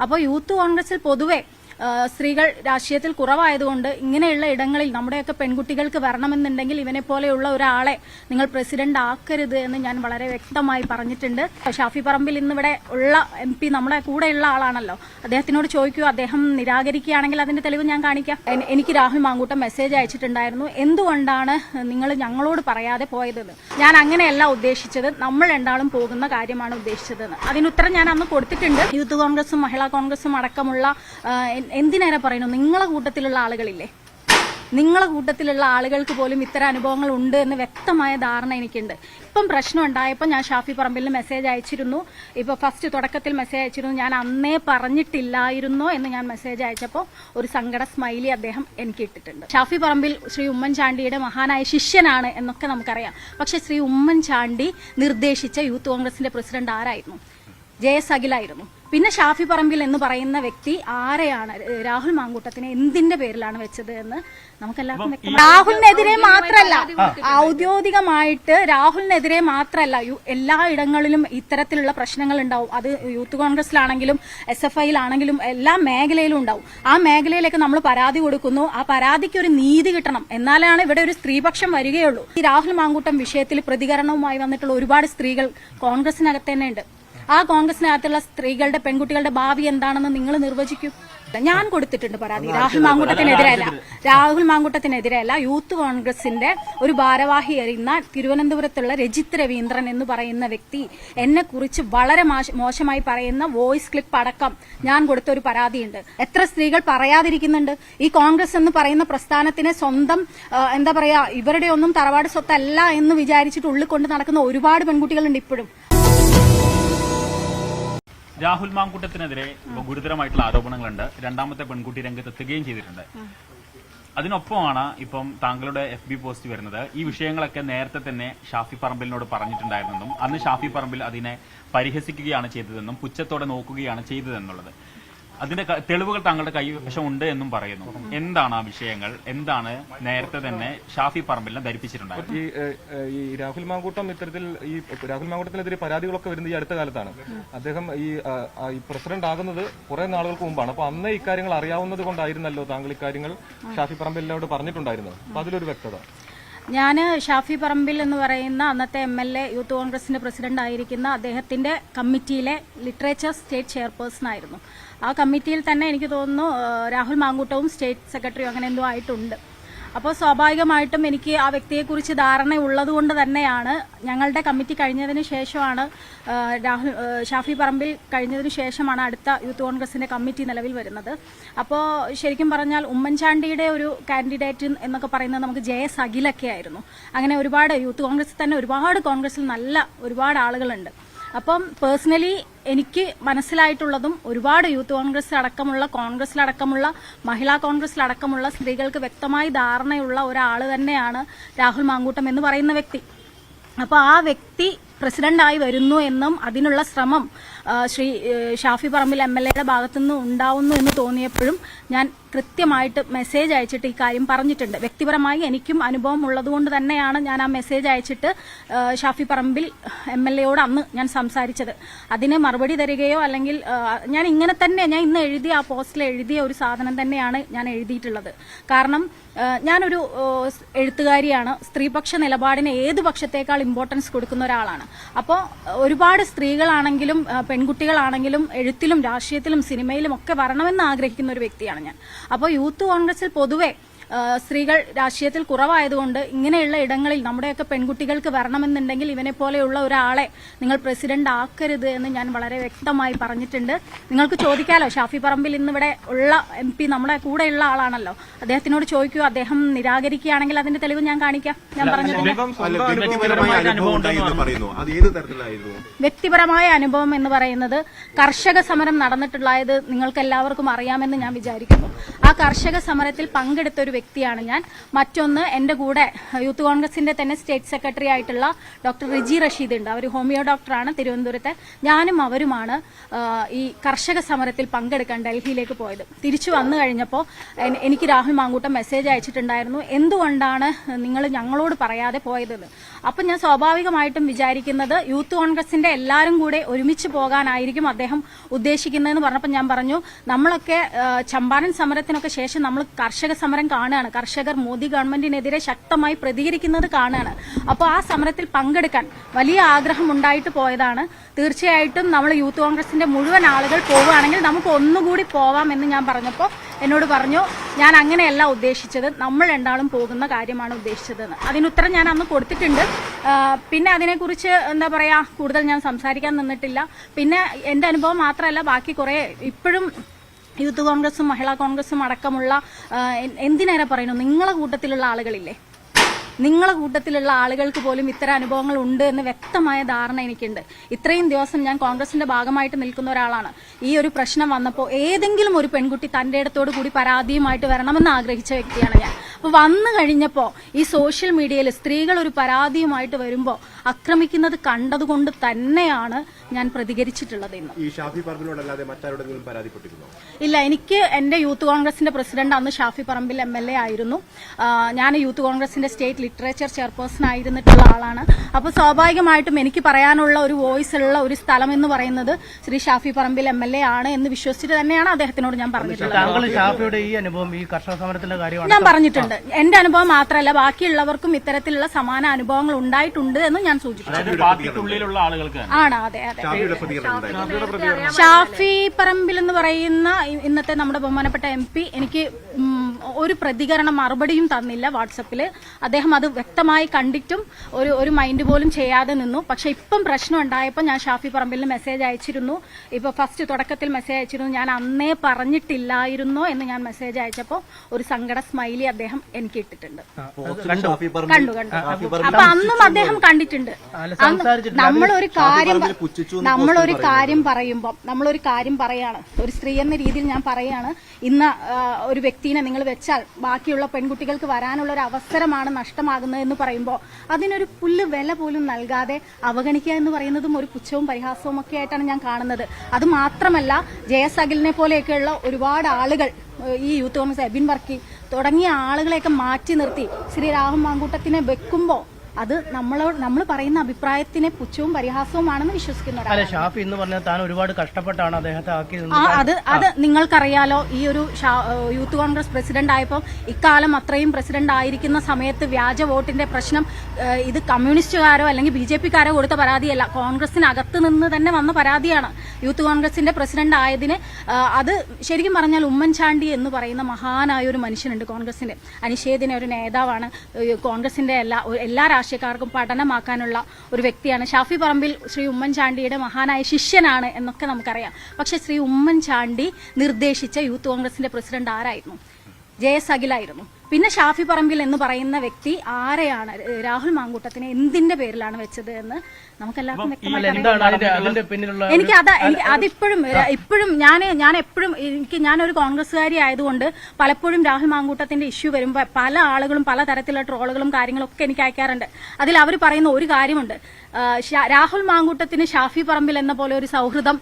അപ്പോൾ യൂത്ത് കോൺഗ്രസിൽ പൊതുവെ സ്ത്രീകൾ രാഷ്ട്രീയത്തിൽ കുറവായതുകൊണ്ട് ഇങ്ങനെയുള്ള ഇടങ്ങളിൽ നമ്മുടെയൊക്കെ പെൺകുട്ടികൾക്ക് വരണമെന്നുണ്ടെങ്കിൽ ഇവനെ പോലെയുള്ള ഒരാളെ നിങ്ങൾ പ്രസിഡന്റ് ആക്കരുത് എന്ന് ഞാൻ വളരെ വ്യക്തമായി പറഞ്ഞിട്ടുണ്ട്. ഷാഫി പറമ്പിൽ ഇന്നിവിടെ ഉള്ള എം പി നമ്മുടെ കൂടെയുള്ള ആളാണല്ലോ. അദ്ദേഹത്തിനോട് ചോദിക്കൂ അദ്ദേഹം നിരാകരിക്കുകയാണെങ്കിൽ അതിന്റെ തെളിവ് ഞാൻ കാണിക്കാം. എനിക്ക് രാഹുൽ മാങ്കൂട്ടം മെസ്സേജ് അയച്ചിട്ടുണ്ടായിരുന്നു. എന്തുകൊണ്ടാണ് നിങ്ങൾ ഞങ്ങളോട് പറയാതെ പോയതെന്ന്? ഞാൻ അങ്ങനെയല്ല ഉദ്ദേശിച്ചത്. നമ്മൾ രണ്ടാളും പോകുന്ന കാര്യമാണ് ഉദ്ദേശിച്ചതെന്ന്. അതിനുത്തരം ഞാൻ അന്ന് കൊടുത്തിട്ടുണ്ട്. യൂത്ത് കോൺഗ്രസും മഹിളാ കോൺഗ്രസും അടക്കമുള്ള എന്തിനേറെ പറയുന്നു നിങ്ങളെ കൂട്ടത്തിലുള്ള ആളുകളില്ലേ? നിങ്ങളെ കൂട്ടത്തിലുള്ള ആളുകൾക്ക് പോലും ഇത്തരം അനുഭവങ്ങൾ ഉണ്ട് എന്ന് വ്യക്തമായ ധാരണ എനിക്കുണ്ട്. ഇപ്പം പ്രശ്നം ഉണ്ടായപ്പോൾ ഞാൻ ഷാഫി പറമ്പിലിന് മെസ്സേജ് അയച്ചിരുന്നു. ഇപ്പൊ ഫസ്റ്റ് തുടക്കത്തിൽ മെസ്സേജ് അയച്ചിരുന്നു. ഞാൻ അന്നേ പറഞ്ഞിട്ടില്ലായിരുന്നോ എന്ന് ഞാൻ മെസ്സേജ് അയച്ചപ്പോൾ ഒരു സങ്കട സ്മൈലി അദ്ദേഹം എനിക്ക് ഇട്ടിട്ടുണ്ട്. ഷാഫി പറമ്പിൽ ശ്രീ ഉമ്മൻചാണ്ടിയുടെ മഹാനായ ശിഷ്യനാണ് എന്നൊക്കെ നമുക്കറിയാം. പക്ഷെ ശ്രീ ഉമ്മൻചാണ്ടി നിർദ്ദേശിച്ച യൂത്ത് കോൺഗ്രസിന്റെ പ്രസിഡന്റ് ആരായിരുന്നു? ജെ എസ് അഖിലായിരുന്നു പിന്നെ ഷാഫി പറമ്പിൽ എന്ന് പറയുന്ന വ്യക്തി ആരെയാണ്? രാഹുൽ മാങ്കൂട്ടത്തിനെ എന്തിന്റെ പേരിലാണ് വെച്ചത് എന്ന് നമുക്കെല്ലാവർക്കും വ്യക്തമാണ് രാഹുലിനെതിരെ മാത്രമല്ല ഔദ്യോഗികമായിട്ട് രാഹുലിനെതിരെ മാത്രമല്ല എല്ലാ ഇടങ്ങളിലും ഇത്തരത്തിലുള്ള പ്രശ്നങ്ങൾ ഉണ്ടാവും. അത് യൂത്ത് കോൺഗ്രസിലാണെങ്കിലും എസ് എഫ് ഐയിലാണെങ്കിലും എല്ലാ മേഖലയിലും ഉണ്ടാവും. ആ മേഖലയിലേക്ക് നമ്മൾ പരാതി കൊടുക്കുന്നു. ആ പരാതിക്ക് ഒരു നീതി കിട്ടണം. എന്നാലാണ് ഇവിടെ ഒരു സ്ത്രീപക്ഷം വരികയുള്ളൂ. ഈ രാഹുൽ മാങ്കൂട്ടം വിഷയത്തിൽ പ്രതികരണവുമായി വന്നിട്ടുള്ള ഒരുപാട് സ്ത്രീകൾ കോൺഗ്രസിനകത്ത് തന്നെ ഉണ്ട്. ആ കോൺഗ്രസിനകത്തുള്ള സ്ത്രീകളുടെ പെൺകുട്ടികളുടെ ഭാവി എന്താണെന്ന് നിങ്ങൾ നിർവചിക്കും. ഞാൻ കൊടുത്തിട്ടുണ്ട് പരാതി. രാഹുൽ മാങ്കൂട്ടത്തിനെതിരെയല്ല. രാഹുൽ മാങ്കൂട്ടത്തിനെതിരെയല്ല. യൂത്ത് കോൺഗ്രസിന്റെ ഒരു ഭാരവാഹി അറിയുന്ന തിരുവനന്തപുരത്തുള്ള രജിത് രവീന്ദ്രൻ എന്ന് പറയുന്ന വ്യക്തി എന്നെ കുറിച്ച് വളരെ മോശമായി പറയുന്ന വോയിസ് ക്ലിപ്പ് അടക്കം ഞാൻ കൊടുത്ത ഒരു പരാതിയുണ്ട്. എത്ര സ്ത്രീകൾ പറയാതിരിക്കുന്നുണ്ട്? ഈ കോൺഗ്രസ് എന്ന് പറയുന്ന പ്രസ്ഥാനത്തിനെ സ്വന്തം എന്താ പറയാ ഇവരുടെ ഒന്നും തറവാട് സ്വത്തല്ല എന്ന് വിചാരിച്ചിട്ട് ഉള്ളിൽ കൊണ്ട് നടക്കുന്ന ഒരുപാട് പെൺകുട്ടികളുണ്ട് ഇപ്പോഴും. രാഹുൽ മാങ്കൂട്ടത്തിനെതിരെ ഗുരുതരമായിട്ടുള്ള ആരോപണങ്ങളുണ്ട്. രണ്ടാമത്തെ പെൺകുട്ടി രംഗത്തെത്തുകയും ചെയ്തിട്ടുണ്ട്. അതിനൊപ്പമാണ് ഇപ്പം താങ്കളുടെ എഫ് ബി പോസ്റ്റ് വരുന്നത്. ഈ വിഷയങ്ങളൊക്കെ നേരത്തെ തന്നെ ഷാഫി പറമ്പിലിനോട് പറഞ്ഞിട്ടുണ്ടായിരുന്നെന്നും അന്ന് ഷാഫി പറമ്പിൽ അതിനെ പരിഹസിക്കുകയാണ് ചെയ്തതെന്നും പുച്ഛത്തോടെ നോക്കുകയാണ് ചെയ്തതെന്നുള്ളത്. അതിന്റെ തെളിവുകൾ താങ്കളുടെ കൈവശം ഉണ്ട് എന്നും പറയുന്നു. എന്താണ് ആ വിഷയങ്ങൾ? എന്താണ് നേരത്തെ തന്നെ ഷാഫി പറമ്പിലിനെ ധരിപ്പിച്ചിട്ടുണ്ടായത് ഈ ഈ രാഹുൽ മാങ്കൂട്ടം ഇത്തരത്തിൽ ഈ രാഹുൽ മാങ്കൂട്ടത്തിനെതിരെ പരാതികളൊക്കെ വരുന്നത് ഈ അടുത്ത കാലത്താണ്. അദ്ദേഹം ഈ പ്രസിഡന്റ് ആകുന്നത് കുറെ നാളുകൾക്ക് മുമ്പാണ്. അപ്പൊ അന്നേ ഇക്കാര്യങ്ങൾ അറിയാവുന്നത് കൊണ്ടായിരുന്നല്ലോ താങ്കൾ ഇക്കാര്യങ്ങൾ ഷാഫി പറമ്പിലിനോട് പറഞ്ഞിട്ടുണ്ടായിരുന്നത്. അപ്പൊ അതിലൊരു വ്യക്തത. ഞാൻ ഷാഫി പറമ്പിൽ എന്ന് പറയുന്ന അന്നത്തെ എം എൽ എ യൂത്ത് കോൺഗ്രസിന്റെ പ്രസിഡന്റ് ആയിരിക്കുന്ന അദ്ദേഹത്തിന്റെ കമ്മിറ്റിയിലെ ലിറ്ററേച്ചർ സ്റ്റേറ്റ് ചെയർപേഴ്സൺ ആയിരുന്നു. ആ കമ്മിറ്റിയിൽ തന്നെ എനിക്ക് തോന്നുന്നു രാഹുൽ മാങ്കൂട്ടവും സ്റ്റേറ്റ് സെക്രട്ടറിയും അങ്ങനെ എന്തോ ആയിട്ടുണ്ട്. അപ്പോൾ സ്വാഭാവികമായിട്ടും എനിക്ക് ആ വ്യക്തിയെക്കുറിച്ച് ധാരണ ഉള്ളതുകൊണ്ട് തന്നെയാണ് ഞങ്ങളുടെ കമ്മിറ്റി കഴിഞ്ഞതിന് ശേഷമാണ് രാഹുൽ ഷാഫി പറമ്പിൽ കഴിഞ്ഞതിന് ശേഷമാണ് അടുത്ത യൂത്ത് കോൺഗ്രസിന്റെ കമ്മിറ്റി നിലവിൽ വരുന്നത്. അപ്പോൾ ശരിക്കും പറഞ്ഞാൽ ഉമ്മൻചാണ്ടിയുടെ ഒരു കാൻഡിഡേറ്റ് എന്നൊക്കെ പറയുന്നത് നമുക്ക് ജെ എസ് അഖിലൊക്കെ ആയിരുന്നു അങ്ങനെ ഒരുപാട് യൂത്ത് കോൺഗ്രസിൽ തന്നെ ഒരുപാട് കോൺഗ്രസിൽ നല്ല ഒരുപാട് ആളുകളുണ്ട്. അപ്പം പേഴ്സണലി എനിക്ക് മനസ്സിലായിട്ടുള്ളതും ഒരുപാട് യൂത്ത് കോൺഗ്രസ് അടക്കമുള്ള കോൺഗ്രസിലടക്കമുള്ള മഹിളാ കോൺഗ്രസിലടക്കമുള്ള സ്ത്രീകൾക്ക് വ്യക്തമായി ധാരണയുള്ള ഒരാൾ തന്നെയാണ് രാഹുൽ മാങ്കൂട്ടം എന്ന് പറയുന്ന വ്യക്തി. അപ്പോൾ ആ വ്യക്തി പ്രസിഡന്റായി വരുന്നു എന്നും അതിനുള്ള ശ്രമം ശ്രീ ഷാഫി പറമ്പിൽ എം എൽ എയുടെ ഭാഗത്തുനിന്ന് ഉണ്ടാവുന്നു എന്ന് തോന്നിയപ്പോഴും ഞാൻ കൃത്യമായിട്ട് മെസ്സേജ് അയച്ചിട്ട് ഈ കാര്യം പറഞ്ഞിട്ടുണ്ട്. വ്യക്തിപരമായി എനിക്കും അനുഭവം ഉള്ളതുകൊണ്ട് തന്നെയാണ് ഞാൻ ആ മെസ്സേജ് അയച്ചിട്ട് ഷാഫി പറമ്പിൽ എം എൽ എയോട് അന്ന് ഞാൻ സംസാരിച്ചത്. അതിന് മറുപടി തരികയോ അല്ലെങ്കിൽ ഞാൻ ഇങ്ങനെ തന്നെ ഞാൻ ഇന്ന് എഴുതിയ ആ പോസ്റ്റിൽ എഴുതിയ ഒരു സാധനം തന്നെയാണ് ഞാൻ എഴുതിയിട്ടുള്ളത്. കാരണം ഞാനൊരു എഴുത്തുകാരിയാണ്. സ്ത്രീപക്ഷ നിലപാടിന് ഏത് പക്ഷത്തേക്കാൾ ഇമ്പോർട്ടൻസ് കൊടുക്കുന്ന ഒരാളാണ്. അപ്പോൾ ഒരുപാട് സ്ത്രീകളാണെങ്കിലും പെൺകുട്ടികളാണെങ്കിലും എഴുത്തിലും രാഷ്ട്രീയത്തിലും സിനിമയിലും ഒക്കെ വരണമെന്ന് ആഗ്രഹിക്കുന്ന ഒരു വ്യക്തിയാണ് ഞാൻ. അപ്പോൾ യൂത്ത് കോൺഗ്രസിൽ പൊതുവെ സ്ത്രീകൾ രാഷ്ട്രീയത്തിൽ കുറവായതുകൊണ്ട് ഇങ്ങനെയുള്ള ഇടങ്ങളിൽ നമ്മുടെയൊക്കെ പെൺകുട്ടികൾക്ക് വരണമെന്നുണ്ടെങ്കിൽ ഇവനെ പോലെയുള്ള ഒരാളെ നിങ്ങൾ പ്രസിഡന്റ് ആക്കരുത് എന്ന് ഞാൻ വളരെ വ്യക്തമായി പറഞ്ഞിട്ടുണ്ട്. നിങ്ങൾക്ക് ചോദിക്കാലോ ഷാഫി പറമ്പിൽ ഇന്നിവിടെ ഉള്ള എം പി നമ്മുടെ കൂടെയുള്ള ആളാണല്ലോ. അദ്ദേഹത്തിനോട് ചോദിക്കൂ അദ്ദേഹം നിരാകരിക്കുകയാണെങ്കിൽ അതിന്റെ തെളിവ് ഞാൻ കാണിക്കാം. ഞാൻ പറഞ്ഞത് അല്ല വ്യക്തിപരമായ അനുഭവം പറയുന്നു. അത് ഏത് തരത്തിലായിരുന്നു? വ്യക്തിപരമായ അനുഭവം എന്ന് പറയുന്നത് കർഷക സമരം നടന്നിട്ടുള്ളത് നിങ്ങൾക്ക് എല്ലാവർക്കും അറിയാമെന്ന് ഞാൻ വിചാരിക്കുന്നു. ആ കർഷക സമരത്തിൽ പങ്കെടുത്ത ഒരു വ്യക്തിയാണ് ഞാൻ. മറ്റൊന്ന് എന്റെ കൂടെ യൂത്ത് കോൺഗ്രസിന്റെ തന്നെ സ്റ്റേറ്റ് സെക്രട്ടറി ആയിട്ടുള്ള ഡോക്ടർ റിജി റഷീദ് ഉണ്ട്. അവർ ഹോമിയോ ഡോക്ടറാണ് തിരുവനന്തപുരത്തെ. ഞാനും അവരുമാണ് ഈ കർഷക സമരത്തിൽ പങ്കെടുക്കാൻ ഡൽഹിയിലേക്ക് പോയത്. തിരിച്ചു വന്നു കഴിഞ്ഞപ്പോൾ എനിക്ക് രാഹുൽ മാങ്കൂട്ടം മെസ്സേജ് അയച്ചിട്ടുണ്ടായിരുന്നു. എന്തുകൊണ്ടാണ് നിങ്ങൾ ഞങ്ങളോട് പറയാതെ പോയതെന്ന്? അപ്പം ഞാൻ സ്വാഭാവികമായിട്ടും വിചാരിക്കുന്നത് യൂത്ത് കോൺഗ്രസിന്റെ എല്ലാവരും കൂടെ ഒരുമിച്ച് പോകാനായിരിക്കും അദ്ദേഹം ഉദ്ദേശിക്കുന്നതെന്ന് പറഞ്ഞപ്പോൾ ഞാൻ പറഞ്ഞു നമ്മളൊക്കെ ചമ്പാരൻ സമരത്തിനൊക്കെ ശേഷം നമ്മൾ കർഷക സമരം കാണുകയാണ് കർഷകർ മോദി ഗവൺമെന്റിനെതിരെ ശക്തമായി പ്രതികരിക്കുന്നത് കാണുകയാണ് അപ്പോൾ ആ സമരത്തിൽ പങ്കെടുക്കാൻ വലിയ ആഗ്രഹം ഉണ്ടായിട്ട് പോയതാണ്. തീർച്ചയായിട്ടും നമ്മൾ യൂത്ത് കോൺഗ്രസിന്റെ മുഴുവൻ ആളുകൾ പോവുകയാണെങ്കിൽ നമുക്ക് ഒന്നുകൂടി പോവാം എന്ന് ഞാൻ പറഞ്ഞപ്പോൾ എന്നോട് പറഞ്ഞു ഞാൻ അങ്ങനെയല്ല ഉദ്ദേശിച്ചത്. നമ്മൾ രണ്ടാളും പോകുന്ന കാര്യമാണ് ഉദ്ദേശിച്ചതെന്ന്. അതിനുത്തരം ഞാൻ അന്ന് കൊടുത്തിട്ടുണ്ട്. പിന്നെ അതിനെക്കുറിച്ച് എന്താ പറയുക കൂടുതൽ ഞാൻ സംസാരിക്കാൻ നിന്നിട്ടില്ല. പിന്നെ എന്റെ അനുഭവം മാത്രമല്ല ബാക്കി കുറേ ഇപ്പോഴും യൂത്ത് കോൺഗ്രസും മഹിളാ കോൺഗ്രസും അടക്കമുള്ള എന്തിനേറെ പറയുന്നു? നിങ്ങളെ കൂട്ടത്തിലുള്ള ആളുകളില്ലേ? നിങ്ങളെ കൂട്ടത്തിലുള്ള ആളുകൾക്ക് പോലും ഇത്തരം അനുഭവങ്ങൾ ഉണ്ട് എന്ന് വ്യക്തമായ ധാരണ എനിക്കുണ്ട്. ഇത്രയും ദിവസം ഞാൻ കോൺഗ്രസിന്റെ ഭാഗമായിട്ട് നിൽക്കുന്ന ഒരാളാണ്. ഈ ഒരു പ്രശ്നം വന്നപ്പോൾ ഏതെങ്കിലും ഒരു പെൺകുട്ടി തന്റെ ഇടത്തോട് കൂടി പരാതിയുമായിട്ട് വരണമെന്ന് ആഗ്രഹിച്ച വ്യക്തിയാണ് ഞാൻ. അപ്പോൾ വന്നു കഴിഞ്ഞപ്പോൾ ഈ സോഷ്യൽ മീഡിയയിൽ സ്ത്രീകൾ ഒരു പരാതിയുമായിട്ട് വരുമ്പോൾ ആക്രമിക്കുന്നത് കണ്ടതുകൊണ്ട് തന്നെയാണ് ഞാൻ പ്രതികരിച്ചിട്ടുള്ളത് ഇന്ന്. ഈ ഷാഫി പറമ്പിനോടല്ലാതെ മറ്റാരോടെങ്കിലും പരാതിപ്പെട്ടിരുന്നോ? ഇല്ല എനിക്ക് എന്റെ യൂത്ത് കോൺഗ്രസിന്റെ പ്രസിഡന്റ് അന്ന് Shafi Parambil M L A ആയിരുന്നു. ഞാൻ യൂത്ത് കോൺഗ്രസിന്റെ സ്റ്റേറ്റ് ലിറ്ററേച്ചർ ചെയർപേഴ്സൺ ആയിരുന്നിട്ടുള്ള ആളാണ്. അപ്പോൾ സ്വാഭാവികമായിട്ടും എനിക്ക് പറയാനുള്ള ഒരു വോയിസ് ഉള്ള ഒരു സ്ഥലം എന്ന് പറയുന്നത് Shri Shafi Parambil M L A ആണ് എന്ന് വിശ്വസിച്ചിട്ട് തന്നെയാണ് അദ്ദേഹത്തിനോട് ഞാൻ പറഞ്ഞിട്ടുള്ളത്. ഷാഫിയുടെ ഈ അനുഭവം ഈ കർഷക സമരത്തിന്റെ കാര്യമാണ് ഞാൻ പറഞ്ഞിട്ടുണ്ട്. എന്റെ അനുഭവം മാത്രമല്ല ബാക്കിയുള്ളവർക്കും ഇത്തരത്തിലുള്ള സമാന അനുഭവങ്ങൾ ഉണ്ടായിട്ടുണ്ട് എന്ന് ഞാൻ സൂചിപ്പിച്ചു. ആണ് അതെ അതെ. ഷാഫി പറമ്പിൽ എന്ന് പറയുന്ന ഇന്നത്തെ നമ്മുടെ ബഹുമാനപ്പെട്ട എം പി എനിക്ക് ഒരു പ്രതികരണം മറുപടിയും തന്നില്ല വാട്സപ്പിൽ അദ്ദേഹം അത് വ്യക്തമായി കണ്ടിട്ടും ഒരു ഒരു മൈൻഡ് പോലും ചെയ്യാതെ നിന്നു. പക്ഷെ ഇപ്പം പ്രശ്നം ഉണ്ടായപ്പോൾ ഞാൻ ഷാഫി പറമ്പിൽ മെസ്സേജ് അയച്ചിരുന്നു. ഇപ്പോൾ ഫസ്റ്റ് തുടക്കത്തിൽ മെസ്സേജ് അയച്ചിരുന്നു. ഞാൻ അന്നേ പറഞ്ഞിട്ടില്ലായിരുന്നോ എന്ന് ഞാൻ മെസ്സേജ് അയച്ചപ്പോൾ ഒരു സങ്കട സ്മൈലി അദ്ദേഹം എനിക്ക് ഇട്ടിട്ടുണ്ട്. കണ്ടു? കണ്ടു അപ്പൊ അന്നും അദ്ദേഹം കണ്ടിട്ടുണ്ട്. നമ്മളൊരു കാര്യം നമ്മളൊരു കാര്യം പറയുമ്പോൾ നമ്മളൊരു കാര്യം പറയാണ്. ഒരു സ്ത്രീ എന്ന രീതിയിൽ ഞാൻ പറയാണ് ഇന്ന് ഒരു വ്യക്തിനെ നിങ്ങൾ വെച്ചാൽ ബാക്കിയുള്ള പെൺകുട്ടികൾക്ക് വരാനുള്ള ഒരു അവസരമാണ് നഷ്ടമാകുന്നത് എന്ന് പറയുമ്പോൾ അതിനൊരു പുല്ല് വില പോലും നൽകാതെ അവഗണിക്കുക എന്ന് പറയുന്നതും ഒരു പുച്ഛവും പരിഹാസവും ഒക്കെ ആയിട്ടാണ് ഞാൻ കാണുന്നത്. അത് മാത്രമല്ല ജയസഗലിനെ പോലെയൊക്കെയുള്ള ഒരുപാട് ആളുകൾ ഈ യൂത്ത് കോൺഗ്രസ് എബിൻ വർക്കി തുടങ്ങിയ ആളുകളെയൊക്കെ മാറ്റി നിർത്തി. ശ്രീ രാഹുൽ മാങ്കൂട്ടത്തിനെ വെക്കുമ്പോൾ അത് നമ്മളോട് നമ്മൾ പറയുന്ന അഭിപ്രായത്തിനെ പുച്ഛവും പരിഹാസവുമാണെന്ന് വിശ്വസിക്കുന്നു ഷാഫി എന്ന് പറഞ്ഞാൽ താൻ ഒരുപാട് കഷ്ടപ്പെട്ടാണ് അദ്ദേഹത്തെ ആക്കിയത് ആ അത് അത് നിങ്ങൾക്കറിയാലോ ഈ ഒരു യൂത്ത് കോൺഗ്രസ് പ്രസിഡന്റ് ആയപ്പോൾ ഇക്കാലം അത്രയും പ്രസിഡന്റ് ആയിരിക്കുന്ന സമയത്ത് വ്യാജ വോട്ടിന്റെ പ്രശ്നം ഇത് കമ്മ്യൂണിസ്റ്റുകാരോ അല്ലെങ്കിൽ ബി ജെ പിക്കാരോ കൊടുത്ത പരാതിയല്ല. കോൺഗ്രസിനകത്ത് നിന്ന് തന്നെ വന്ന പരാതിയാണ്. യൂത്ത് കോൺഗ്രസിന്റെ പ്രസിഡന്റ് ആയതിന് അത് ശരിക്കും പറഞ്ഞാൽ ഉമ്മൻചാണ്ടി എന്ന് പറയുന്ന മഹാനായ ഒരു മനുഷ്യനുണ്ട് കോൺഗ്രസിന്റെ. അനിഷേധിനെ ഒരു നേതാവാണ്. കോൺഗ്രസിന്റെ എല്ലാ എല്ലാ രാഷ്ട്രീയക്കാർക്കും പഠനമാക്കാനുള്ള ഒരു വ്യക്തിയാണ്. ഷാഫി പറമ്പിൽ ശ്രീ ഉമ്മൻചാണ്ടിയുടെ മഹാനായ ശിഷ്യനാണ് എന്നൊക്കെ നമുക്കറിയാം. പക്ഷെ ശ്രീ ഉമ്മൻചാണ്ടി നിർദ്ദേശിച്ച യൂത്ത് കോൺഗ്രസിന്റെ പ്രസിഡന്റ് ആരായിരുന്നു? ജയസ് അഖിലായിരുന്നു. പിന്നെ ഷാഫി പറമ്പിൽ എന്ന് പറയുന്ന വ്യക്തി ആരെയാണ്? രാഹുൽ മാങ്കൂട്ടത്തിനെ എന്തിന്റെ പേരിലാണ് വെച്ചത് എന്ന് നമുക്കെല്ലാവർക്കും പിന്നിലുള്ള എനിക്ക് അത് അതിപ്പോഴും ഇപ്പോഴും ഞാൻ ഞാൻ എപ്പോഴും എനിക്ക് ഞാനൊരു കോൺഗ്രസ്സുകാരി ആയതുകൊണ്ട് പലപ്പോഴും രാഹുൽ മാങ്കൂട്ടത്തിന്റെ ഇഷ്യൂ വരുമ്പോൾ പല ആളുകളും പല തരത്തിലുള്ള ട്രോളുകളും കാര്യങ്ങളും ഒക്കെ എനിക്ക് അയക്കാറുണ്ട്. അതിൽ അവർ പറയുന്ന ഒരു കാര്യമുണ്ട്. രാഹുൽ മാങ്കൂട്ടത്തിന് ഷാഫി പറമ്പിൽ എന്ന പോലെ ഒരു സൗഹൃദം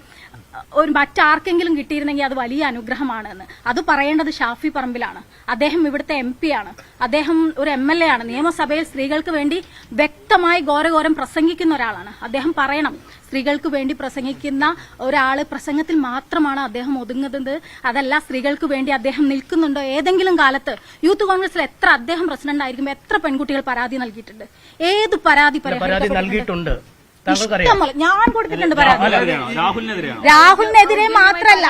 ഒരു മറ്റാർക്കെങ്കിലും കിട്ടിയിരുന്നെങ്കിൽ അത് വലിയ അനുഗ്രഹമാണെന്ന്. അത് പറയേണ്ടത് ഷാഫി പറമ്പിലാണ്. അദ്ദേഹം ഇവിടുത്തെ എം പി ആണ്. അദ്ദേഹം ഒരു എം എൽ എ ആണ്. നിയമസഭയിൽ സ്ത്രീകൾക്ക് വേണ്ടി വ്യക്തമായി ഘോരഘോരം പ്രസംഗിക്കുന്ന ഒരാളാണ്. അദ്ദേഹം പറയണം സ്ത്രീകൾക്ക് വേണ്ടി പ്രസംഗിക്കുന്ന ഒരാൾ പ്രസംഗത്തിൽ മാത്രമാണ് അദ്ദേഹം ഒതുങ്ങുന്നത്. അതല്ല സ്ത്രീകൾക്ക് വേണ്ടി അദ്ദേഹം നിൽക്കുന്നുണ്ടോ? ഏതെങ്കിലും കാലത്ത് യൂത്ത് കോൺഗ്രസിൽ എത്ര അദ്ദേഹം പ്രസിഡന്റ് ആയിരിക്കുമ്പോൾ എത്ര പെൺകുട്ടികൾ പരാതി നൽകിയിട്ടുണ്ട്? ഏത് പരാതി പരാതി നൽകിയിട്ടുണ്ട്. ഞാൻ കൊടുത്തിട്ടുണ്ട് പരാതി. രാഹുലിനെതിരെ മാത്രല്ല.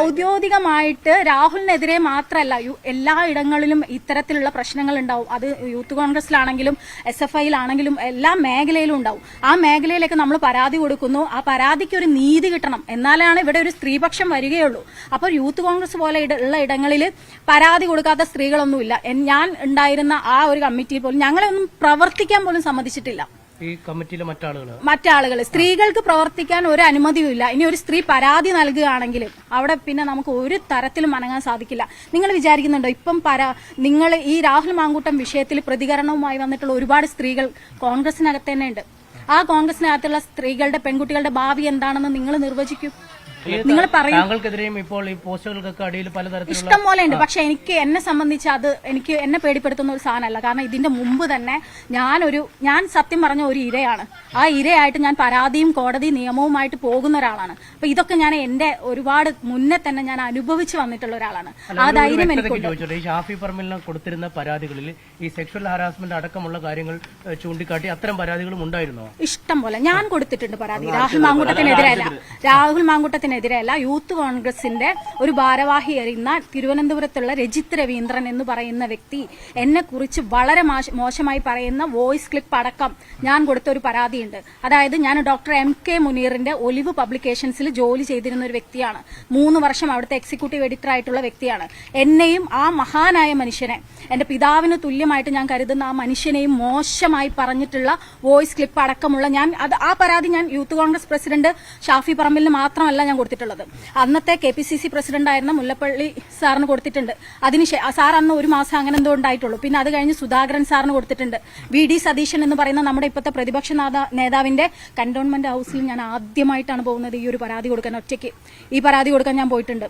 ഔദ്യോഗികമായിട്ട് രാഹുലിനെതിരെ മാത്രല്ല. എല്ലാ ഇടങ്ങളിലും ഇത്തരത്തിലുള്ള പ്രശ്നങ്ങൾ ഉണ്ടാവും. അത് യൂത്ത് കോൺഗ്രസിലാണെങ്കിലും എസ് എഫ് ഐയിലാണെങ്കിലും എല്ലാ മേഖലയിലും ഉണ്ടാവും. ആ മേഖലയിലേക്ക് നമ്മൾ പരാതി കൊടുക്കുന്നു. ആ പരാതിക്ക് ഒരു നീതി കിട്ടണം. എന്നാലാണ് ഇവിടെ ഒരു സ്ത്രീപക്ഷം വരികയുള്ളൂ. അപ്പോൾ യൂത്ത് കോൺഗ്രസ് പോലെ ഉള്ള ഇടങ്ങളിൽ പരാതി കൊടുക്കാത്ത സ്ത്രീകളൊന്നുമില്ല. ഞാൻ ഉണ്ടായിരുന്ന ആ ഒരു കമ്മിറ്റിയിൽ പോലും ഞങ്ങളെ ഒന്നും പ്രവർത്തിക്കാൻ പോലും സമ്മതിച്ചിട്ടില്ല. ഈ കമ്മിറ്റിയിലെ മറ്റാളുകൾ മറ്റാളുകൾ സ്ത്രീകൾക്ക് പ്രവർത്തിക്കാൻ ഒരു അനുമതിയുമില്ല. ഇനി ഒരു സ്ത്രീ പരാതി നൽകുകയാണെങ്കിലും അവിടെ പിന്നെ നമുക്ക് ഒരു തരത്തിലും അനങ്ങാൻ സാധിക്കില്ല. നിങ്ങൾ വിചാരിക്കുന്നുണ്ടോ? ഇപ്പം പരാ നിങ്ങൾ ഈ രാഹുൽ മാങ്കൂട്ടം വിഷയത്തിൽ പ്രതികരണവുമായി വന്നിട്ടുള്ള ഒരുപാട് സ്ത്രീകൾ കോൺഗ്രസിനകത്ത് തന്നെ ഉണ്ട് ആ കോൺഗ്രസിനകത്തുള്ള സ്ത്രീകളുടെ പെൺകുട്ടികളുടെ ഭാവി എന്താണെന്ന് നിങ്ങൾ നിർവചിക്കൂ. നിങ്ങൾ പറയൂ. താങ്കൾക്കെതിരെയും ഇപ്പോൾ ഈ പോസ്റ്റുകൾക്കൊക്കെ അടിയിൽ പലതരത്തിലുള്ള ഇഷ്ടം പോലെ ഉണ്ട്. പക്ഷെ എനിക്ക് എന്നെ സംബന്ധിച്ച് അത് എനിക്ക് എന്നെ പേടിപ്പെടുത്തുന്ന ഒരു സാധനമല്ല. കാരണം ഇതിന്റെ മുമ്പ് തന്നെ ഞാനൊരു ഞാൻ സത്യം പറഞ്ഞ ഒരു ഇരയാണ്. ആ ഇരയായിട്ട് ഞാൻ പരാതിയും കോടതി നിയമവുമായിട്ട് പോകുന്ന ഒരാളാണ്. അപ്പൊ ഇതൊക്കെ ഞാൻ എന്റെ ഒരുപാട് മുന്നേ തന്നെ ഞാൻ അനുഭവിച്ചു വന്നിട്ടുള്ള ഒരാളാണ്. ആ ധൈര്യം എനിക്ക് ഈ ഷാഫി പറമ്പിലിന് കൊടുത്തിരുന്ന പരാതികളിൽ ഈ സെക്ഷൽ ഹാരാസ്മെന്റ് അടക്കമുള്ള കാര്യങ്ങൾ ചൂണ്ടിക്കാട്ടി അത്തരം പരാതികളും ഉണ്ടായിരുന്നോ? ഇഷ്ടം പോലെ. ഞാൻ കൊടുത്തിട്ടുണ്ട് പരാതി. രാഹുൽ മാങ്കൂട്ടത്തിനെതിരല്ല. രാഹുൽ മാങ്കൂട്ടത്തിനെതിരല്ല യൂത്ത് കോൺഗ്രസിന്റെ ഒരു ഭാരവാഹി എറിയുന്ന തിരുവനന്തപുരത്തുള്ള രജിത് രവീന്ദ്രൻ എന്ന് പറയുന്ന വ്യക്തി എന്നെ കുറിച്ച് വളരെ മോശമായി പറയുന്ന വോയിസ് ക്ലിപ്പ് അടക്കം ഞാൻ കൊടുത്ത ഒരു പരാതിയുണ്ട്. അതായത് ഞാൻ ഡോക്ടർ എം കെ മുനീറിന്റെ ഒലിവ് പബ്ലിക്കേഷൻസിൽ ജോലി ചെയ്തിരുന്ന ഒരു വ്യക്തിയാണ്. മൂന്ന് വർഷം അവിടുത്തെ എക്സിക്യൂട്ടീവ് എഡിറ്റർ ആയിട്ടുള്ള വ്യക്തിയാണ്. എന്നെയും ആ മഹാനായ മനുഷ്യനെ എന്റെ പിതാവിന് തുല്യമായിട്ട് ഞാൻ കരുതുന്ന ആ മനുഷ്യനെയും മോശമായി പറഞ്ഞിട്ടുള്ള വോയിസ് ക്ലിപ്പ് അടക്കമുള്ള ഞാൻ അത് ആ പരാതി ഞാൻ യൂത്ത് കോൺഗ്രസ് പ്രസിഡന്റ് ഷാഫി പറമ്പിലിന് മാത്രമല്ല ഞാൻ കൊടുത്തിട്ടുള്ളത്. അന്നത്തെ K P C C president ആയിരുന്ന മുല്ലപ്പള്ളി സാറിന് കൊടുത്തിട്ടുണ്ട്. അതിന് സാർ അന്ന് ഒരു മാസം അങ്ങനെ എന്തോ ഉണ്ടായിട്ടുള്ളൂ. പിന്നെ അത് കഴിഞ്ഞ് സുധാകരൻ സാറിന് കൊടുത്തിട്ടുണ്ട്. വി ഡി സതീശൻ എന്ന് പറയുന്ന നമ്മുടെ ഇപ്പോഴത്തെ പ്രതിപക്ഷ നേതാവിന്റെ കന്റോൺമെന്റ് ഹൗസിൽ ഞാൻ ആദ്യമായിട്ടാണ് പോകുന്നത് ഈ ഒരു പരാതി കൊടുക്കാൻ ഒറ്റയ്ക്ക്. ഈ പരാതി കൊടുക്കാൻ ഞാൻ പോയിട്ടുണ്ട്.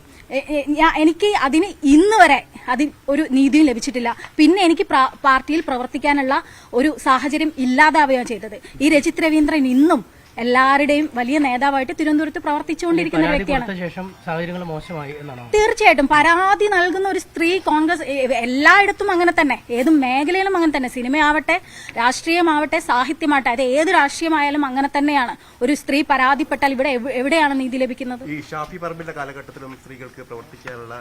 എനിക്ക് അതിന് ഇന്ന് വരെ അതിൽ ഒരു നീതിയും ലഭിച്ചിട്ടില്ല. പിന്നെ എനിക്ക് പാർട്ടിയിൽ പ്രവർത്തിക്കാനുള്ള ഒരു സാഹചര്യം ഇല്ലാതാവുകയാണ് ചെയ്തത്. ഈ രജിത് രവീന്ദ്രൻ ഇന്നും എല്ലാവരുടെയും വലിയ നേതാവായിട്ട് തിരുവനന്തപുരത്ത് പ്രവർത്തിച്ചുകൊണ്ടിരിക്കുന്ന ഒരു വ്യക്തിയാണ്. ശേഷം സാഹചര്യങ്ങൾ മോശമായി എന്നാണ്? തീർച്ചയായിട്ടും. പരാതി നൽകുന്ന ഒരു സ്ത്രീ കോൺഗ്രസ് എല്ലായിടത്തും അങ്ങനെ തന്നെ. ഏത് മേഖലയിലും അങ്ങനെ തന്നെ. സിനിമയാവട്ടെ രാഷ്ട്രീയമാവട്ടെ സാഹിത്യമാവട്ടെ അത് ഏത് രാഷ്ട്രീയമായാലും അങ്ങനെ തന്നെയാണ്. ഒരു സ്ത്രീ പരാതിപ്പെട്ടാൽ ഇവിടെ എവിടെയാണ് നീതി ലഭിക്കുന്നത്? ഈ ഷാഫി പറമ്പിന്റെ കാലഘട്ടത്തിലും സ്ത്രീകൾക്ക് പ്രവർത്തിക്കാനുള്ള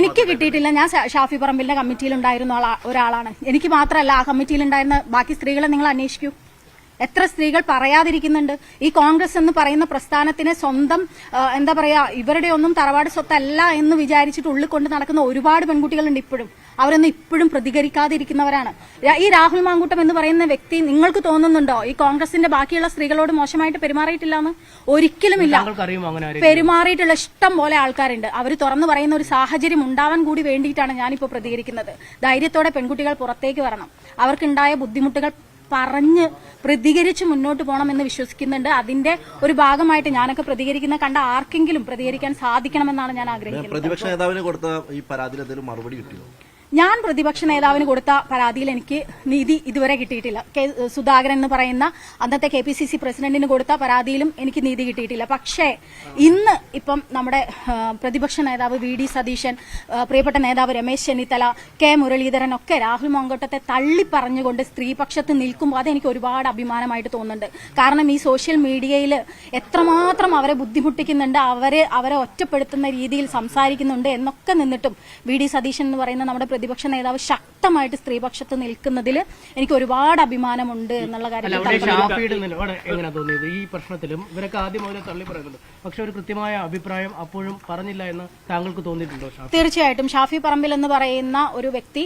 എനിക്ക് കിട്ടിയിട്ടില്ല. ഞാൻ ഷാഫി പറമ്പിലിന്റെ കമ്മിറ്റിയിൽ ഉണ്ടായിരുന്ന ഒരാളാണ്. എനിക്ക് മാത്രമല്ല ആ കമ്മിറ്റിയിൽ ഉണ്ടായിരുന്ന ബാക്കി സ്ത്രീകളെ നിങ്ങൾ അന്വേഷിക്കൂ. എത്ര സ്ത്രീകൾ പറയാതിരിക്കുന്നുണ്ട്? ഈ കോൺഗ്രസ് എന്ന് പറയുന്ന പ്രസ്ഥാനത്തിന് സ്വന്തം എന്താ പറയാ ഇവരുടെ ഒന്നും തറവാട് സ്വത്തല്ല എന്ന് വിചാരിച്ചിട്ട് ഉള്ളിൽ കൊണ്ട് നടക്കുന്ന ഒരുപാട് പെൺകുട്ടികളുണ്ട് ഇപ്പോഴും. അവരൊന്നും ഇപ്പോഴും പ്രതികരിക്കാതിരിക്കുന്നവരാണ്. ഈ രാഹുൽ മാങ്കൂട്ടം എന്ന് പറയുന്ന വ്യക്തി നിങ്ങൾക്ക് തോന്നുന്നുണ്ടോ? ഈ കോൺഗ്രസിന്റെ ബാക്കിയുള്ള സ്ത്രീകളോട് മോശമായിട്ട് പെരുമാറിയിട്ടില്ല എന്ന് ഒരിക്കലും ഇല്ല പെരുമാറിയിട്ടുള്ള ഇഷ്ടം പോലെ ആൾക്കാരുണ്ട്. അവർ തുറന്നു പറയുന്ന ഒരു സാഹചര്യം ഉണ്ടാവാൻ കൂടി വേണ്ടിയിട്ടാണ് ഞാനിപ്പോൾ പ്രതികരിക്കുന്നത്. ധൈര്യത്തോടെ പെൺകുട്ടികൾ പുറത്തേക്ക് വരണം. അവർക്കുണ്ടായ ബുദ്ധിമുട്ടുകൾ പറഞ്ഞ് പ്രതികരിച്ച് മുന്നോട്ട് പോകണമെന്ന് വിശ്വസിക്കുന്നുണ്ട്. അതിന്റെ ഒരു ഭാഗമായിട്ട് ഞാനൊക്കെ പ്രതികരിക്കുന്ന കണ്ട ആർക്കെങ്കിലും പ്രതികരിക്കാൻ സാധിക്കണമെന്നാണ് ഞാൻ ആഗ്രഹിക്കുന്നത്. പ്രതിപക്ഷ നേതാവിന് കൊടുത്ത ഈ പരാതിയിൽ എന്തെങ്കിലും മറുപടി കിട്ടിയോ? ഞാൻ പ്രതിപക്ഷ നേതാവിന് കൊടുത്ത പരാതിയിൽ എനിക്ക് നീതി ഇതുവരെ കിട്ടിയിട്ടില്ല. കെ സുധാകരൻ എന്ന് പറയുന്ന അന്നത്തെ കെ പി സി സി പ്രസിഡന്റിന് കൊടുത്ത പരാതിയിലും എനിക്ക് നീതി കിട്ടിയിട്ടില്ല. പക്ഷേ ഇന്ന് ഇപ്പം നമ്മുടെ പ്രതിപക്ഷ നേതാവ് വി ഡി സതീശൻ പ്രിയപ്പെട്ട നേതാവ് രമേശ് ചെന്നിത്തല കെ മുരളീധരൻ ഒക്കെ രാഹുൽ മോങ്കോട്ടത്തെ തള്ളി പറഞ്ഞുകൊണ്ട് സ്ത്രീപക്ഷത്ത് നിൽക്കുമ്പോൾ അതെനിക്ക് ഒരുപാട് അഭിമാനമായിട്ട് തോന്നുന്നുണ്ട്. കാരണം ഈ സോഷ്യൽ മീഡിയയിൽ എത്രമാത്രം അവരെ ബുദ്ധിമുട്ടിക്കുന്നുണ്ട് അവരെ അവരെ ഒറ്റപ്പെടുത്തുന്ന രീതിയിൽ സംസാരിക്കുന്നുണ്ട് എന്നൊക്കെ നിന്നിട്ടും വി ഡി സതീശൻ എന്ന് പറയുന്ന നമ്മുടെ പ്രതിപക്ഷ നേതാവ് ശക്തമായിട്ട് സ്ത്രീപക്ഷത്ത് നിൽക്കുന്നതിൽ എനിക്ക് ഒരുപാട് അഭിമാനമുണ്ട് എന്നുള്ള കാര്യം ഈ പ്രശ്നത്തിലും ഇവരൊക്കെ ആദ്യം മുതലേ തള്ളി പറയുന്നുണ്ട്. പക്ഷെ ഒരു കൃത്യമായ അഭിപ്രായം അപ്പോഴും പറഞ്ഞില്ല എന്ന് താങ്കൾക്ക് തോന്നിയിട്ടുണ്ടോ തീർച്ചയായിട്ടും. ഷാഫി പറമ്പിൽ എന്ന് പറയുന്ന ഒരു വ്യക്തി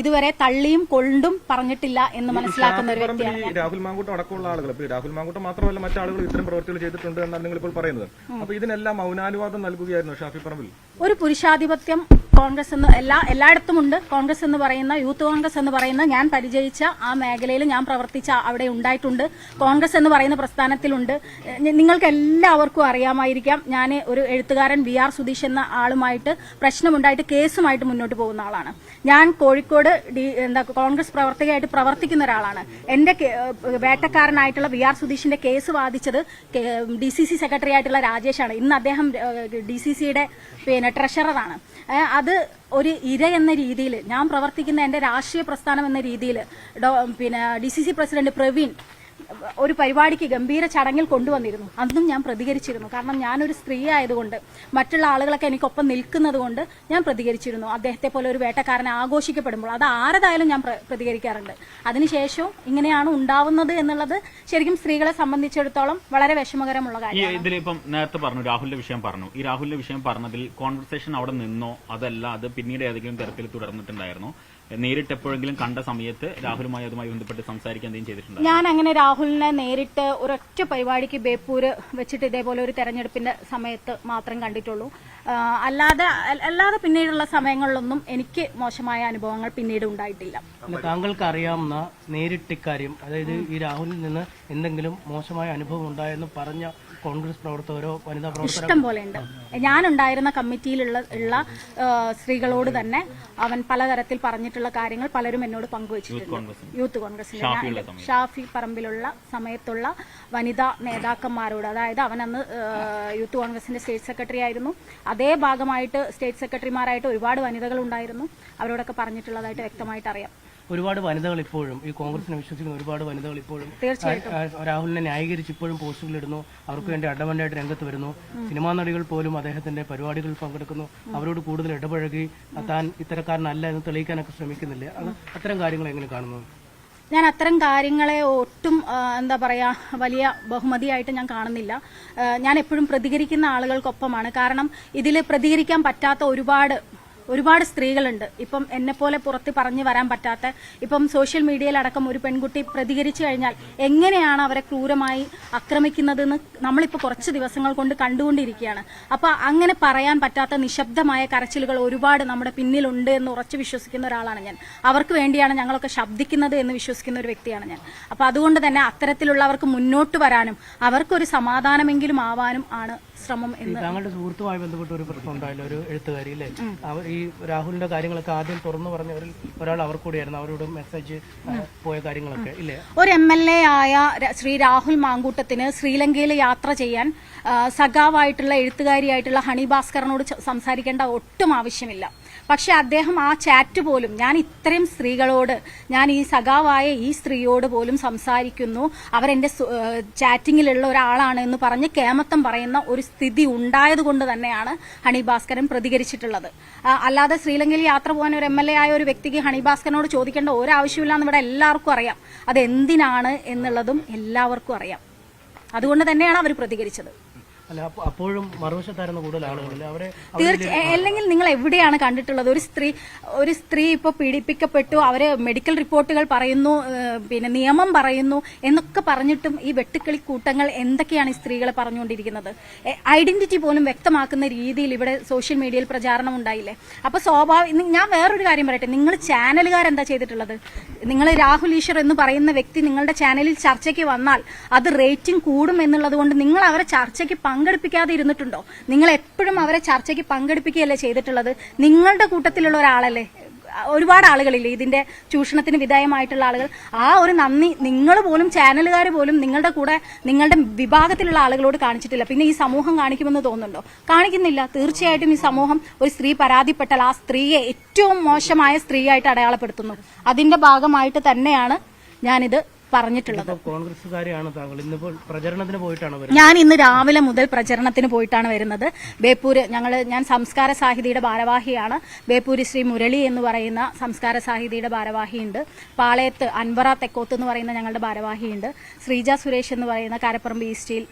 ഇതുവരെ തള്ളിയും കൊണ്ടും പറഞ്ഞിട്ടില്ല എന്ന് മനസ്സിലാക്കുന്ന ഒരു വ്യക്തിയാണ് രാഹുൽ മാങ്കൂട്ടം അടക്കമുള്ള ആളുകൾ ഇപ്പൊ രാഹുൽ മാങ്കൂട്ടം മാത്രമല്ല മറ്റാളുകൾ ഇത്തരം പ്രവൃത്തികൾ ചെയ്തിട്ടുണ്ട് എന്നാണ് നിങ്ങൾ ഇപ്പോൾ പറയുന്നത് അപ്പൊ ഇതിനെല്ലാം മൗനാനുവാദം നൽകുകയായിരുന്നു ഷാഫി പറമ്പിൽ. ഒരു പുരുഷാധിപത്യം കോൺഗ്രസ് എന്ന് എല്ലാ എല്ലായിടത്തും ഉണ്ട് കോൺഗ്രസ് എന്ന് പറയുന്ന യൂത്ത് കോൺഗ്രസ് എന്ന് പറയുന്ന ഞാൻ പരിചയിച്ച ആ മേഖലയിൽ ഞാൻ പ്രവർത്തിച്ച അവിടെ ഉണ്ടായിട്ടുണ്ട്. കോൺഗ്രസ് എന്ന് പറയുന്ന പ്രസ്ഥാനത്തിലുണ്ട്. നിങ്ങൾക്ക് എല്ലാവർക്കും അറിയാമായിരിക്കാം ഞാൻ ഒരു എഴുത്തുകാരൻ വി ആർ സുധീഷ് എന്ന ആളുമായിട്ട് പ്രശ്നമുണ്ടായിട്ട് കേസുമായിട്ട് മുന്നോട്ട് പോകുന്ന ആളാണ്. ഞാൻ കോഴിക്കോട് എന്താ കോൺഗ്രസ് പ്രവർത്തകയായിട്ട് പ്രവർത്തിക്കുന്ന ഒരാളാണ്. എന്റെ വേട്ടക്കാരനായിട്ടുള്ള വി ആർ സുധീഷിന്റെ കേസ് വാദിച്ചത് ഡി സി സി സെക്രട്ടറി ആയിട്ടുള്ള രാജേഷാണ്. ഇന്ന് അദ്ദേഹം ഡി സി സിയുടെ പിന്നെ ട്രഷററാണ്. അത് ഒരു ഇര എന്ന രീതിയിൽ ഞാൻ പ്രവർത്തിക്കുന്ന എന്റെ രാഷ്ട്രീയ പ്രസ്ഥാനം എന്ന രീതിയിൽ പിന്നെ D C C president Praveen ഒരു പരിപാടിക്ക് ഗംഭീര ചടങ്ങിൽ കൊണ്ടുവന്നിരുന്നു. അന്നും ഞാൻ പ്രതികരിച്ചിരുന്നു. കാരണം ഞാനൊരു സ്ത്രീ ആയതുകൊണ്ട് മറ്റുള്ള ആളുകളൊക്കെ എനിക്കൊപ്പം നിൽക്കുന്നത് കൊണ്ട് ഞാൻ പ്രതികരിച്ചിരുന്നു. അദ്ദേഹത്തെ പോലെ ഒരു വേട്ടക്കാരനെ ആഘോഷിക്കപ്പെടുമ്പോൾ അത് ആരതായാലും ഞാൻ പ്ര- പ്രതികരിക്കാറുണ്ട്. അതിനുശേഷവും ഇങ്ങനെയാണ് ഉണ്ടാവുന്നത് എന്നുള്ളത് ശരിക്കും സ്ത്രീകളെ സംബന്ധിച്ചിടത്തോളം വളരെ വിഷമകരമുള്ള കാര്യം ഇതിലിപ്പം നേരത്തെ പറഞ്ഞു രാഹുലിന്റെ വിഷയം പറഞ്ഞു. ഈ രാഹുലിന്റെ വിഷയം പറഞ്ഞതിൽ കോൺവെർസേഷൻ അവിടെ നിന്നോ അതല്ല അത് പിന്നീട് ഏതെങ്കിലും തരത്തിൽ തുടർന്നിട്ടുണ്ടായിരുന്നോ? നേരിട്ട് എപ്പോഴെങ്കിലും കണ്ട സമയത്ത് രാഹുലുമായി അതുമായി ബന്ധപ്പെട്ട് സംസാരിക്കാൻ എന്തെങ്കിലും ചെയ്തിട്ടുണ്ടോ? ഞാൻ അങ്ങനെ രാഹുലിനെ നേരിട്ട് ഒരൊറ്റ പരിപാടിക്ക് ബേപ്പൂര് വെച്ചിട്ട് ഇതേപോലെ ഒരു തെരഞ്ഞെടുപ്പിന്റെ സമയത്ത് മാത്രം കണ്ടിട്ടുള്ളൂ. അല്ലാതെ അല്ലാതെ പിന്നീടുള്ള സമയങ്ങളിലൊന്നും എനിക്ക് മോശമായ അനുഭവങ്ങൾ പിന്നീട് ഉണ്ടായിട്ടില്ല. താങ്കൾക്ക് അറിയാവുന്ന നേരിട്ട് ഇക്കാര്യം അതായത് ഈ രാഹുലിൽ നിന്ന് എന്തെങ്കിലും മോശമായ അനുഭവം ഉണ്ടായെന്ന് പറഞ്ഞ കോൺഗ്രസ് പ്രവർത്തകരോ വനിതാ പ്രവർത്തകരോ? ഇഷ്ടം പോലെ ഉണ്ട്. ഞാനുണ്ടായിരുന്ന കമ്മിറ്റിയിലുള്ള ഉള്ള സ്ത്രീകളോട് തന്നെ അവൻ പലതരത്തിൽ പറഞ്ഞിട്ടുള്ള കാര്യങ്ങൾ പലരും എന്നോട് പങ്കുവച്ചിട്ടുണ്ട്. യൂത്ത് കോൺഗ്രസിന്റെ. ഷാഫി പറമ്പിലുള്ള സമയത്തുള്ള വനിതാ നേതാക്കന്മാരോട് അതായത് അവൻ അന്ന് യൂത്ത് കോൺഗ്രസിന്റെ സ്റ്റേറ്റ് സെക്രട്ടറി ആയിരുന്നു. അതേ ഭാഗമായിട്ട് സ്റ്റേറ്റ് സെക്രട്ടറിമാരായിട്ട് ഒരുപാട് വനിതകൾ ഉണ്ടായിരുന്നു. അവരോടൊക്കെ പറഞ്ഞിട്ടുള്ളതായിട്ട് വ്യക്തമായിട്ട് അറിയാം. ഒരുപാട് വനിതകൾ ഇപ്പോഴും ഈ കോൺഗ്രസിനെ വിശ്വസിക്കുന്ന ഒരുപാട് വനിതകൾ ഇപ്പോഴും രാഹുലിനെ ന്യായീകരിച്ച് ഇപ്പോഴും പോസ്റ്റുകൾ ഇടുന്നു. അവർക്ക് വേണ്ടി അഡ്വന്റായിട്ട് രംഗത്ത് വരുന്നു. സിനിമാ നടികൾ പോലും അദ്ദേഹത്തിന്റെ പരിപാടികളിൽ പങ്കെടുക്കുന്നു. അവരോട് കൂടുതൽ ഇടപഴകി താൻ ഇത്തരക്കാരനല്ല എന്ന് തെളിയിക്കാനൊക്കെ ശ്രമിക്കുന്നില്ല? അത് അത്തരം കാര്യങ്ങൾ എങ്ങനെ കാണുന്നു? ഞാൻ അത്തരം കാര്യങ്ങളെ ഒട്ടും എന്താ പറയുക വലിയ ബഹുമതിയായിട്ട് ഞാൻ കാണുന്നില്ല. ഞാൻ എപ്പോഴും പ്രതികരിക്കുന്ന ആളുകൾക്കൊപ്പമാണ്. കാരണം ഇതിൽ പ്രതികരിക്കാൻ പറ്റാത്ത ഒരുപാട് ഒരുപാട് സ്ത്രീകളുണ്ട്. ഇപ്പം എന്നെ പോലെ പുറത്ത് പറഞ്ഞു വരാൻ പറ്റാത്ത ഇപ്പം സോഷ്യൽ മീഡിയയിലടക്കം ഒരു പെൺകുട്ടി പ്രതികരിച്ചു കഴിഞ്ഞാൽ എങ്ങനെയാണ് അവരെ ക്രൂരമായി ആക്രമിക്കുന്നതെന്ന് നമ്മളിപ്പോൾ കുറച്ച് ദിവസങ്ങൾ കൊണ്ട് കണ്ടുകൊണ്ടിരിക്കുകയാണ്. അപ്പോൾ അങ്ങനെ പറയാൻ പറ്റാത്ത നിശബ്ദമായ കരച്ചിലുകൾ ഒരുപാട് നമ്മുടെ പിന്നിലുണ്ട് എന്ന് ഉറച്ചു വിശ്വസിക്കുന്ന ഒരാളാണ് ഞാൻ. അവർക്ക് വേണ്ടിയാണ് ഞങ്ങളൊക്കെ ശബ്ദിക്കുന്നത് എന്ന് വിശ്വസിക്കുന്ന ഒരു വ്യക്തിയാണ് ഞാൻ. അപ്പോൾ അതുകൊണ്ട് തന്നെ അത്തരത്തിലുള്ളവർക്ക് മുന്നോട്ട് വരാനും അവർക്കൊരു സമാധാനമെങ്കിലും ആവാനും ആണ് ശ്രമം എന്ന് താങ്കളുടെ സുഹൃത്തുമായി ബന്ധപ്പെട്ട ഒരു പ്രശ്നം ഉണ്ടായില്ല ഒരു എഴുത്തുകാരി അല്ലേ അവർ ഈ രാഹുലിന്റെ കാര്യങ്ങളൊക്കെ ആദ്യം തുറന്നു പറഞ്ഞവരിൽ ഒരാൾ അവർ കൂടിയായിരുന്നു. അവരോട് മെസ്സേജ് പോയ കാര്യങ്ങളൊക്കെ ഇല്ലേ? ഒരു എം എൽ എ ആയ ശ്രീ രാഹുൽ മാങ്കൂട്ടത്തിന് ശ്രീലങ്കയിൽ യാത്ര ചെയ്യാൻ സഖാവായിട്ടുള്ള എഴുത്തുകാരിയായിട്ടുള്ള ഹണി ഭാസ്കറിനോട് സംസാരിക്കേണ്ട ഒട്ടും ആവശ്യമില്ല. പക്ഷെ അദ്ദേഹം ആ ചാറ്റ് പോലും ഞാൻ ഇത്രയും സ്ത്രീകളോട് ഞാൻ ഈ സഖാവായ ഈ സ്ത്രീയോട് പോലും സംസാരിക്കുന്നു. അവരെന്റെ ചാറ്റിങ്ങിലുള്ള ഒരാളാണ് എന്ന് പറഞ്ഞ് കേമത്തം പറയുന്ന ഒരു സ്ഥിതി ഉണ്ടായതുകൊണ്ട് തന്നെയാണ് ഹണി ഭാസ്കരൻ പ്രതികരിച്ചിട്ടുള്ളത്. അല്ലാതെ ശ്രീലങ്കയിൽ യാത്ര പോകാൻ ഒരു എം എൽ എ ആയ ഒരു വ്യക്തിക്ക് ഹണി ഭാസ്കരനോട് ചോദിക്കേണ്ട ഒരാവശ്യമില്ല എന്ന് ഇവിടെ എല്ലാവർക്കും അറിയാം. അത് എന്തിനാണ് എന്നുള്ളതും എല്ലാവർക്കും അറിയാം. അതുകൊണ്ട് തന്നെയാണ് അവർ പ്രതികരിച്ചത്. അല്ല അപ്പോഴും അവരെ അല്ലെങ്കിൽ നിങ്ങൾ എവിടെയാണ് കണ്ടിട്ടുള്ളത്? ഒരു സ്ത്രീ ഒരു സ്ത്രീ ഇപ്പോൾ പീഡിപ്പിക്കപ്പെട്ടു അവരെ മെഡിക്കൽ റിപ്പോർട്ടുകൾ പറയുന്നു പിന്നെ നിയമം പറയുന്നു എന്നൊക്കെ പറഞ്ഞിട്ടും ഈ വെട്ടുക്കിളി കൂട്ടങ്ങൾ എന്തൊക്കെയാണ് ഈ സ്ത്രീകളെ പറഞ്ഞുകൊണ്ടിരിക്കുന്നത്? ഐഡന്റിറ്റി പോലും വ്യക്തമാക്കുന്ന രീതിയിൽ ഇവിടെ സോഷ്യൽ മീഡിയയിൽ പ്രചാരണം ഉണ്ടായില്ലേ? അപ്പൊ സ്വാഭാവിക ഞാൻ വേറൊരു കാര്യം പറയട്ടെ. നിങ്ങൾ ചാനലുകാരെന്താ ചെയ്തിട്ടുള്ളത്? നിങ്ങൾ രാഹുൽ ഈശ്വർ എന്ന് പറയുന്ന വ്യക്തി നിങ്ങളുടെ ചാനലിൽ ചർച്ചയ്ക്ക് വന്നാൽ അത് റേറ്റിംഗ് കൂടും എന്നുള്ളത് കൊണ്ട് നിങ്ങൾ അവരെ ചർച്ചയ്ക്ക് പങ്കെടുപ്പിക്കാതെ ഇരുന്നിട്ടുണ്ടോ? നിങ്ങൾ എപ്പോഴും അവരെ ചർച്ചയ്ക്ക് പങ്കെടുപ്പിക്കുകയല്ലേ ചെയ്തിട്ടുള്ളത്? നിങ്ങളുടെ കൂട്ടത്തിലുള്ള ഒരാളല്ലേ? ഒരുപാട് ആളുകളില്ലേ ഇതിന്റെ ചൂഷണത്തിന് വിധേയമായിട്ടുള്ള ആളുകൾ? ആ ഒരു നന്ദി നിങ്ങൾ പോലും ചാനലുകാർ പോലും നിങ്ങളുടെ കൂടെ നിങ്ങളുടെ വിഭാഗത്തിലുള്ള ആളുകളോട് കാണിച്ചിട്ടില്ല. പിന്നെ ഈ സമൂഹം കാണിക്കുമെന്ന് തോന്നുന്നുണ്ടോ? കാണിക്കുന്നില്ല. തീർച്ചയായിട്ടും ഈ സമൂഹം ഒരു സ്ത്രീ പരാതിപ്പെട്ടാൽ ആ സ്ത്രീയെ ഏറ്റവും മോശമായ സ്ത്രീയായിട്ട് അടയാളപ്പെടുത്തുന്നു. അതിന്റെ ഭാഗമായിട്ട് തന്നെയാണ് ഞാനിത് പറഞ്ഞിട്ടുള്ളത്. കോൺഗ്രസ്സുകാരെയാണ് താങ്കൾ. ഇന്നിപ്പോൾ പ്രചരണത്തിന് പോയിട്ടാണ് ഞാൻ ഇന്ന് രാവിലെ മുതൽ പ്രചരണത്തിന് പോയിട്ടാണ് വരുന്നത്. ബേപ്പൂര് ഞങ്ങൾ ഞാൻ സംസ്കാര സാഹിതിയുടെ ഭാരവാഹിയാണ്. ബേപ്പൂര് ശ്രീ മുരളി എന്ന് പറയുന്ന സംസ്കാര സാഹിതിയുടെ ഭാരവാഹിയുണ്ട്. പാളയത്ത് അൻവറ തെക്കോത്ത് എന്ന് പറയുന്ന ഞങ്ങളുടെ ഭാരവാഹിയുണ്ട്. ശ്രീജ സുരേഷ് എന്ന് പറയുന്ന കാരപ്പറമ്പ് ഈസ്റ്റിൽ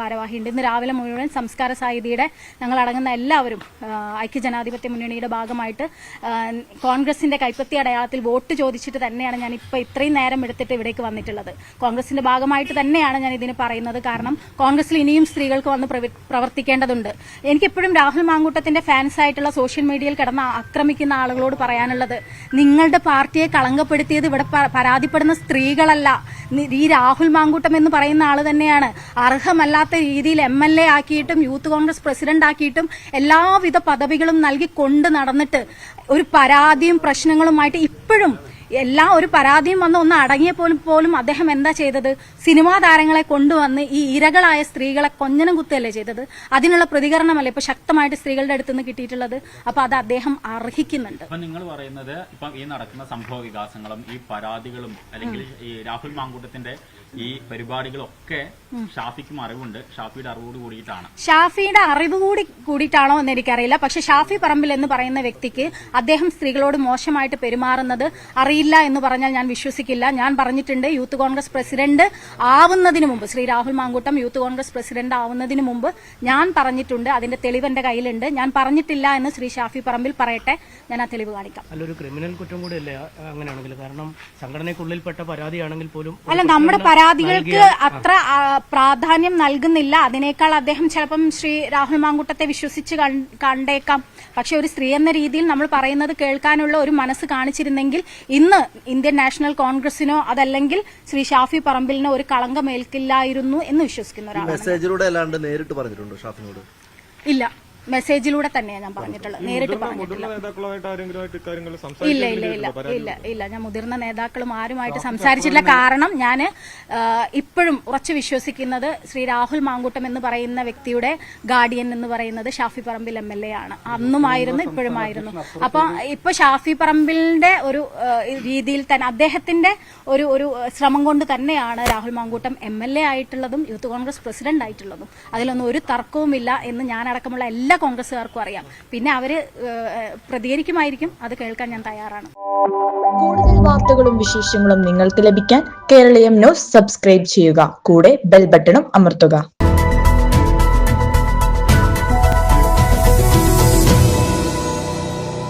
ഭാരവാഹിയുണ്ട്. ഇന്ന് രാവിലെ മുഴുവൻ സംസ്കാര സാഹിതിയുടെ ഞങ്ങൾ അടങ്ങുന്ന എല്ലാവരും ഐക്യ ഐക്യജനാധിപത്യ മുന്നണിയുടെ ഭാഗമായിട്ട് കോൺഗ്രസിന്റെ കൈപ്പത്തി അടയാളത്തിൽ വോട്ട് ചോദിച്ചിട്ട് തന്നെയാണ് ഞാൻ ഇപ്പൊ ഇത്രയും നേരം എടുത്തിട്ട് ഇവിടേക്ക് വന്നിട്ടുള്ളത്. കോൺഗ്രസിന്റെ ഭാഗമായിട്ട് തന്നെയാണ് ഞാൻ ഇതിന് പറയുന്നത്. കാരണം കോൺഗ്രസിൽ ഇനിയും സ്ത്രീകൾക്ക് വന്ന് പ്രവി- പ്രവർത്തിക്കേണ്ടതുണ്ട്. എനിക്കെപ്പോഴും രാഹുൽ മാങ്കൂട്ടത്തിന്റെ ഫാൻസ് ആയിട്ടുള്ള സോഷ്യൽ മീഡിയയിൽ കിടന്ന് ആക്രമിക്കുന്ന ആളുകളോട് പറയാനുള്ളത് നിങ്ങളുടെ പാർട്ടിയെ കളങ്കപ്പെടുത്തിയത് ഇവിടെ പരാതിപ്പെടുന്ന സ്ത്രീകളല്ല. ഈ രാഹുൽ മാങ്കൂട്ടം എന്ന് പറയുന്ന ആൾ തന്നെയാണ്. അർഹമല്ലാത്ത രീതിയിൽ എം എൽ എ ആക്കിയിട്ടും യൂത്ത് കോൺഗ്രസ് പ്രസിഡന്റ് ആക്കിയിട്ടും എല്ലാവിധ പദവികളും നൽകി കൊണ്ട് നടന്നിട്ട് ഒരു പരാതിയും പ്രശ്നങ്ങളുമായിട്ട് ഇപ്പോഴും എല്ലാ ഒരു പരാതിയും വന്ന് ഒന്ന് അടങ്ങിയ പോലും പോലും അദ്ദേഹം എന്താ ചെയ്തത്? സിനിമാ താരങ്ങളെ കൊണ്ടുവന്ന് ഈ ഇരകളായ സ്ത്രീകളെ കൊഞ്ഞനം കുത്തുകയല്ലേ ചെയ്തത്? അതിനുള്ള പ്രതികരണമല്ലേ ഇപ്പൊ ശക്തമായിട്ട് സ്ത്രീകളുടെ അടുത്ത് നിന്ന് കിട്ടിയിട്ടുള്ളത്? അപ്പൊ അത് അദ്ദേഹം അർഹിക്കുന്നുണ്ട്. നിങ്ങൾ പറയുന്നത് ഇപ്പം ഈ നടക്കുന്ന സംഭവ വികാസങ്ങളും ഈ പരാതികളും അല്ലെങ്കിൽ ഈ രാഹുൽ മാങ്കൂട്ടത്തിന്റെ ഈ പരിപാടികളൊക്കെ ഷാഫിക്കും അറിവുണ്ട്. ഷാഫിയുടെ അറിവോട് കൂടിയിട്ടാണ്. ഷാഫിയുടെ അറിവ് കൂടി കൂടിയിട്ടാണോ എന്ന് എനിക്കറിയില്ല പക്ഷെ ഷാഫി പറമ്പിൽ എന്ന് പറയുന്ന വ്യക്തിക്ക് അദ്ദേഹം സ്ത്രീകളോട് മോശമായിട്ട് പെരുമാറുന്നത് അറിയ അറിയില്ല എന്ന് പറഞ്ഞാൽ ഞാൻ വിശ്വസിക്കില്ല. ഞാൻ പറഞ്ഞിട്ടുണ്ട് യൂത്ത് കോൺഗ്രസ് പ്രസിഡന്റ് ആവുന്നതിന് മുമ്പ് Shri Rahul Mankoottam Youth Congress president ആവുന്നതിന് മുമ്പ് ഞാൻ പറഞ്ഞിട്ടുണ്ട്. അതിന്റെ തെളിവ് എന്റെ കയ്യിലുണ്ട്. ഞാൻ പറഞ്ഞിട്ടില്ല എന്ന് ശ്രീ ഷാഫി പറമ്പിൽ പറയട്ടെ. ഞാൻ ആ തെളിവ് കാണിക്കാം. അല്ലൊരു ക്രിമിനൽ കുറ്റം കൂടി അല്ലേ അങ്ങനെയാണെങ്കിൽ കാരണം സംഘടനയ്ക്കുള്ളിൽപ്പെട്ട പരാതിയാണെങ്കിൽ പോലും അല്ല നമ്മുടെ പരാതികൾക്ക് അത്ര പ്രാധാന്യം നൽകുന്നില്ല. അതിനേക്കാൾ അദ്ദേഹം ചിലപ്പം ശ്രീ രാഹുൽ മാങ്കൂട്ടത്തെ വിശ്വസിച്ച് കണ്ടേക്കാം. പക്ഷെ ഒരു സ്ത്രീ എന്ന രീതിയിൽ നമ്മൾ പറയുന്നത് കേൾക്കാനുള്ള ഒരു മനസ്സ് കാണിച്ചിരുന്നെങ്കിൽ ഇന്ന് ഇന്ത്യൻ നാഷണൽ കോൺഗ്രസിനോ അതല്ലെങ്കിൽ ശ്രീ ഷാഫി പറമ്പിലിനോ ഒരു കളങ്കമേൽക്കില്ലായിരുന്നു എന്ന് വിശ്വസിക്കുന്ന ഒരാളാണ് മെസ്സേജിലൂടെ അല്ലാണ്ട് നേരിട്ട് പറഞ്ഞിട്ടുണ്ടോ ഷാഫിനോട്? ഇല്ല. മെസ്സേജിലൂടെ തന്നെയാണ് ഞാൻ പറഞ്ഞിട്ടുള്ളത്. നേരിട്ട് പറഞ്ഞിട്ടുള്ളത് ഇല്ല ഇല്ല ഇല്ല ഇല്ല ഇല്ല. ഞാൻ മുതിർന്ന നേതാക്കളും ആരുമായിട്ട് സംസാരിച്ചിട്ടില്ല. കാരണം ഞാൻ ഇപ്പോഴും ഉറച്ചു വിശ്വസിക്കുന്നത് ശ്രീ രാഹുൽ മാങ്കൂട്ടം എന്ന് പറയുന്ന വ്യക്തിയുടെ ഗാർഡിയൻ എന്ന് പറയുന്നത് Shafi Parambil M L A ആണ്. അന്നുമായിരുന്നു ഇപ്പോഴുമായിരുന്നു. അപ്പൊ ഇപ്പൊ ഷാഫി പറമ്പിലിന്റെ ഒരു രീതിയിൽ തന്നെ അദ്ദേഹത്തിന്റെ ഒരു ഒരു ശ്രമം കൊണ്ട് തന്നെയാണ് Rahul Mankoottam M L A ആയിട്ടുള്ളതും യൂത്ത് കോൺഗ്രസ് പ്രസിഡന്റ് ആയിട്ടുള്ളതും അതിലൊന്നും ഒരു തർക്കവുമില്ല എന്ന് ഞാനടക്കമുള്ള എല്ലാ കോൺഗ്രസ്സുകാർക്കും അറിയാം. പിന്നെ അവർ പ്രതികരിക്കുമായിരിക്കും. അത് കേൾക്കാൻ ഞാൻ തയ്യാറാണ്. കൂടുതൽ വാർത്തകളും വിശേഷങ്ങളും നിങ്ങൾക്ക് ലഭിക്കാൻ കേരളീയം ന്യൂസ് സബ്സ്ക്രൈബ് ചെയ്യുക. കൂടെ ബെൽ ബട്ടണും അമർത്തുക.